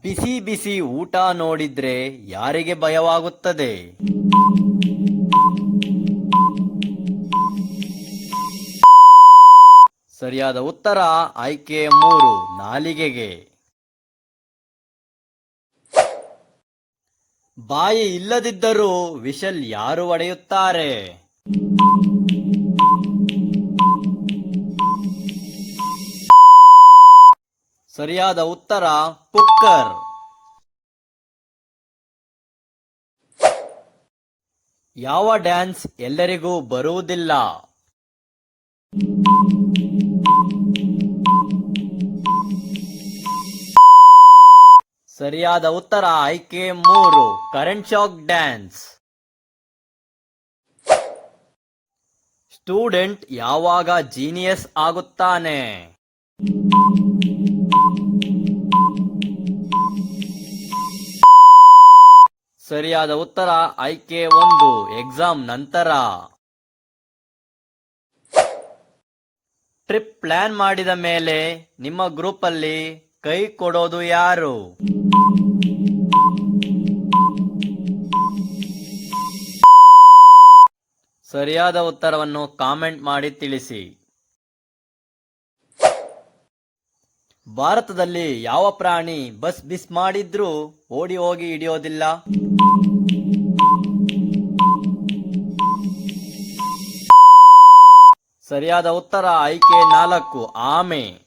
ಬಿಸಿ ಬಿಸಿ ಊಟ ನೋಡಿದ್ರೆ ಯಾರಿಗೆ ಭಯವಾಗುತ್ತದೆ? ಸರಿಯಾದ ಉತ್ತರ, ಆಯ್ಕೆ ಮೂರು, ನಾಲಿಗೆಗೆ. ಬಾಯಿ ಇಲ್ಲದಿದ್ದರೂ ವಿಶಲ್ ಯಾರು ಒಡೆಯುತ್ತಾರೆ? ಸರಿಯಾದ ಉತ್ತರ ಕುಕ್ಕರ್ ಯಾವ ಡ್ಯಾನ್ಸ್ ಎಲ್ಲರಿಗೂ ಬರುವುದಿಲ್ಲ? ಸರಿಯಾದ ಉತ್ತರ ಆಯ್ಕೆ ಮೂರು, ಕರೆಂಟ್ ಶಾಕ್ ಡ್ಯಾನ್ಸ್. ಸ್ಟೂಡೆಂಟ್ ಯಾವಾಗ ಜೀನಿಯಸ್ ಆಗುತ್ತಾನೆ? ಸರಿಯಾದ ಉತ್ತರ, ಆಯ್ಕೆ ಒಂದು, ಎಕ್ಸಾಮ್ ನಂತರ. ಟ್ರಿಪ್ ಪ್ಲಾನ್ ಮಾಡಿದ ಮೇಲೆ ನಿಮ್ಮ ಗ್ರೂಪ್ ಅಲ್ಲಿ ಕೈ ಕೊಡೋದು ಯಾರು? ಸರಿಯಾದ ಉತ್ತರವನ್ನು ಕಾಮೆಂಟ್ ಮಾಡಿ ತಿಳಿಸಿ. ಭಾರತದಲ್ಲಿ ಯಾವ ಪ್ರಾಣಿ ಬಸ್ ಬಿಸ್ ಮಾಡಿದ್ರೂ ಓಡಿ ಹೋಗಿ ಹಿಡಿಯೋದಿಲ್ಲ? ಸರಿಯಾದ ಉತ್ತರ, ಆಯ್ಕೆ ನಾಲ್ಕು. ಆಮೆ.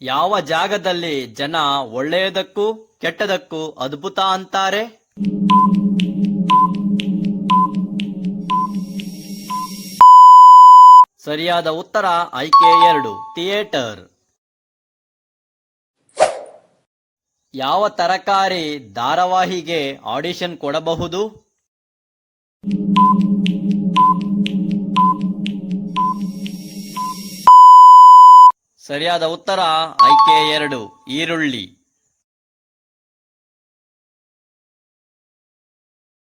ಯಾವ ಜಾಗದಲ್ಲಿ ಜನ ಒಳ್ಳೆಯದಕ್ಕೂ ಕೆಟ್ಟದಕ್ಕೂ ಅದ್ಭುತ ಅಂತಾರೆ? ಸರಿಯಾದ ಉತ್ತರ, ಆಯ್ಕೆ ಎರಡು. ಥಿಯೇಟರ್. ಯಾವ ತರಕಾರಿ ಧಾರಾವಾಹಿಗೆ ಆಡಿಷನ್ ಕೊಡಬಹುದು? ಸರಿಯಾದ ಉತ್ತರ ಆಯ್ಕೆ ಎರಡು ಈರುಳ್ಳಿ.